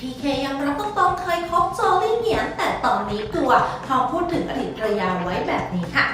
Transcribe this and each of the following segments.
พีเคยังรับตรงๆเคยคบโจลี่เหมียนแต่ตอนนี้กลัวพอพูดถึงอดีตภรรยาไว้แบบนี้ค่ะ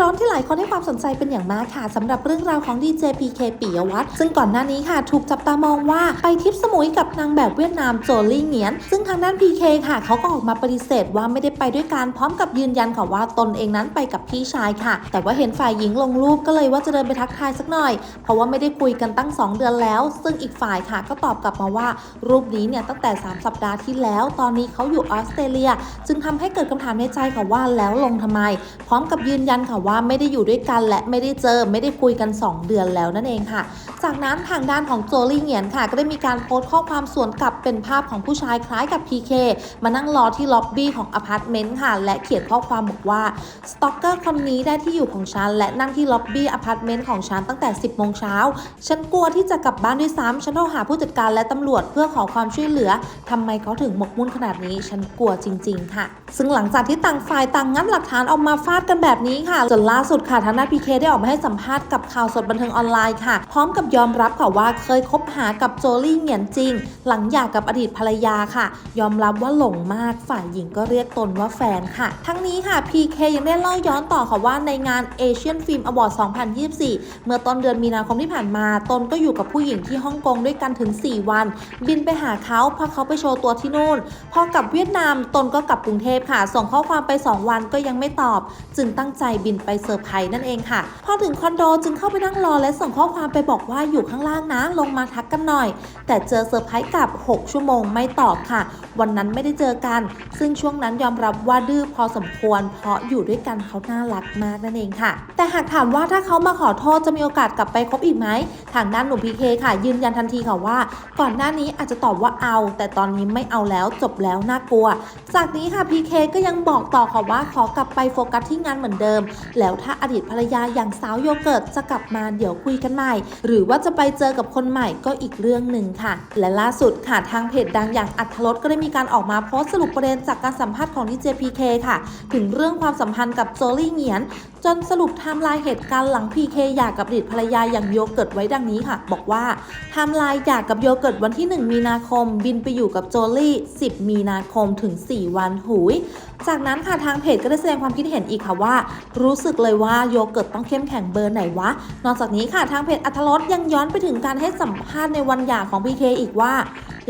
ร้อนที่หลายคนให้ความสนใจเป็นอย่างมากค่ะสำหรับเรื่องราวของดีเจพีเคปิยวัฒน์ซึ่งก่อนหน้านี้ค่ะ ถูกจับตามองว่าไปทริปสมุยกับนางแบบเวียดนามโจลี่เงียน ซึ่งทางด้านพีเคค่ะ เขาก็ออกมาปฏิเสธว่าไม่ได้ไปด้วยกันพร้อมกับยืนยันค่ะว่าตนเองนั้นไปกับพี่ชายค่ะ แต่ว่าเห็นฝ่ายหญิงลงรูปก็เลยว่าจะเดินไปทักทายสักหน่อย เพราะว่าไม่ได้คุยกันตั้ง 2 เดือนแล้ว ซึ่งอีกฝ่ายค่ะก็ตอบกลับมาว่ารูปนี้เนี่ยตั้งแต่ 3 สัปดาห์ที่แล้ว ตอนนี้เขาอยู่ออสเตรเลีย จึงทำให้เกิดคำถามในใจค่ะว่าแล้วลงทำไม พร้อมกับยืนยันค่ะว่าว่าไม่ได้อยู่ด้วยกันและไม่ได้เจอไม่ได้คุยกัน 2 เดือนแล้วนั่นเองค่ะ จากนั้นทางด้านของโจลี่เหงียนค่ะ ก็ได้มีการโพสต์ข้อความสวนกลับเป็นภาพของผู้ชายคล้ายกับ PK มานั่งรอที่ล็อบบี้ของอพาร์ตเมนต์ค่ะ และเขียนข้อความบอกว่าสตอกเกอร์คนนี้ได้ที่อยู่ของฉัน และนั่งที่ล็อบบี้อพาร์ตเมนต์ของฉันตั้งแต่ 10โมงเช้าฉันกลัวที่จะกลับบ้านด้วยซ้ำฉันโทรหาผู้จัดการและตำรวจเพื่อขอความช่วยเหลือทำไมเขาถึงหมกมุ่นขนาดนี้ ฉันกลัวจริง ๆ ค่ะ ซึ่งหลังจากที่ต่างฝ่ายต่างงัดหลักฐานออกมาฟาดกันแบบนี้ค่ะจนล่าสุดค่ะทางด้านพีเคได้ออกมาให้สัมภาษณ์กับข่าวสดบันเทิงออนไลน์ค่ะพร้อมกับยอมรับค่ะว่าเคยคบหากับโจลี่เหงียนจริง หลังหย่ากกับอดีตภรรยาค่ะ ยอมรับว่าหลงมากฝ่ายหญิงก็เรียกตนว่าแฟนค่ะ ทั้งนี้ค่ะ PK ยังได้เล่าย้อนต่อค่ะว่าในงาน Asian Film Award 2024 เมื่อต้นเดือนมีนาคมที่ผ่านมา ตนก็อยู่กับผู้หญิงที่ฮ่องกงด้วยกันถึง 4 วัน บินไปหาเขาพาเขาไปโชว์ตัวที่นู่น พอกลับเวียดนามตนก็กลับกรุงเทพค่ะ ส่งข้อความไป 2 วันก็ยังไม่ตอบ จึงตั้งใจบินไปเซอร์ไพรส์นั่นเองค่ะ พอถึงคอนโดจึงเข้าไปนั่งรอและส่งข้อความไปบอกว่าอยู่ข้างล่างนะลงมาทักกันหน่อย แต่เจอเซอร์ไพรส์กลับ 6 ชั่วโมงไม่ตอบค่ะ วันนั้นไม่ได้เจอกัน ซึ่งช่วงนั้นยอมรับว่าดื้อพอสมควร เพราะอยู่ด้วยกันเขาน่ารักมากนั่นเองค่ะ แต่หากถามว่าถ้าเขามาขอโทษจะมีโอกาสกลับไปคบอีกไหมทางด้านหนุ่มพีเคค่ะ ยืนยันทันทีค่ะว่า ก่อนหน้านี้อาจจะตอบว่าเอา แต่ตอนนี้ไม่เอาแล้วจบแล้วน่ากลัว จากนี้ค่ะพีเคก็ยังบอกต่อค่ะว่าขอกลับไปโฟกัสที่งานเหมือนเดิม แล้วถ้าอดีตภรรยาอย่างสาวโยเกิร์ตจะกลับมาเดี๋ยวคุยกันใหม่ หรือว่าจะไปเจอกับคนใหม่ก็อีกเรื่องหนึ่งค่ะ และล่าสุดค่ะทางเพจดังอย่างอัธรสก็ได้มีการออกมาโพสต์สรุปประเด็นจากการสัมภาษณ์ของดีเจพีเคค่ะ ถึงเรื่องความสัมพันธ์กับโจลี่เหงียน จนสรุปไทม์ไลน์เหตุการณ์หลังพีเคหย่ากับอดีตภรรยาอย่างโยเกิร์ตไว้ดังนี้ค่ะ บอกว่าไทม์ไลน์หย่ากับโยเกิร์ตวันที่ 1 มีนาคม บินไปอยู่กับโจลี่ 10 มีนาคมถึง 4 วันหุยจากนั้นค่ะทางเพจก็ได้แสดงความคิดเห็นอีกค่ะว่า รู้สึกเลยว่าโยเกิร์ตต้องเข้มแข็งเบอร์ไหนวะนอกจากนี้ค่ะทางเพจอัธรสยังย้อนไปถึงการให้สัมภาษณ์ในวันหย่าของพีเคอีกว่า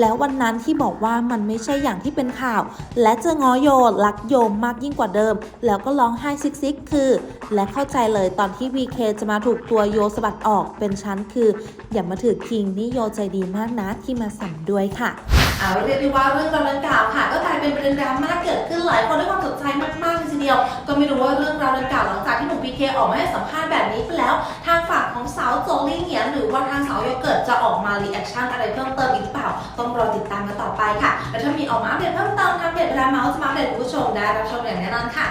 แล้ววันนั้นที่บอกว่ามันไม่ใช่อย่างที่เป็นข่าว และจะง้อโยรักโยมมากยิ่งกว่าเดิม แล้วก็ร้องไห้ซิกซิกคือ และเข้าใจเลยตอนที่พีเคจะมาถูกตัวโยสะบัดออกเป็นชั้นคือ อย่ามาถือคิงนี่โยใจดีมากนะที่มาสั่งด้วยค่ะเอาเรียกได้ว่าเรื่องราวดังกล่าวค่ะ ก็กลายเป็นประเด็นดราม่าเกิดขึ้นหลายคนให้ความสนใจมากๆเยทีเดียว ก็ไม่รู้ว่าเรื่องราวดังกล่าวหลังจากที่หนุ่มพีเคออกมาให้สัมภาษณ์แบบนี้ไปแล้ว ทางฝั่งของสาวโจลี่เหงียนหรือว่าทางสาวโยเกิร์ตจะออกมารีแอคชั่นอะไรเพิ่มเติมอีกเปล่า ต้องรอติดตามกันต่อไปค่ะ และถ้ามีออกมาอัปเดตเพิ่มเติมทางเพจเวลาเมาส์จะมาอัปเดตคุณผู้ชมได้รับชมอย่างแน่นอนค่ะ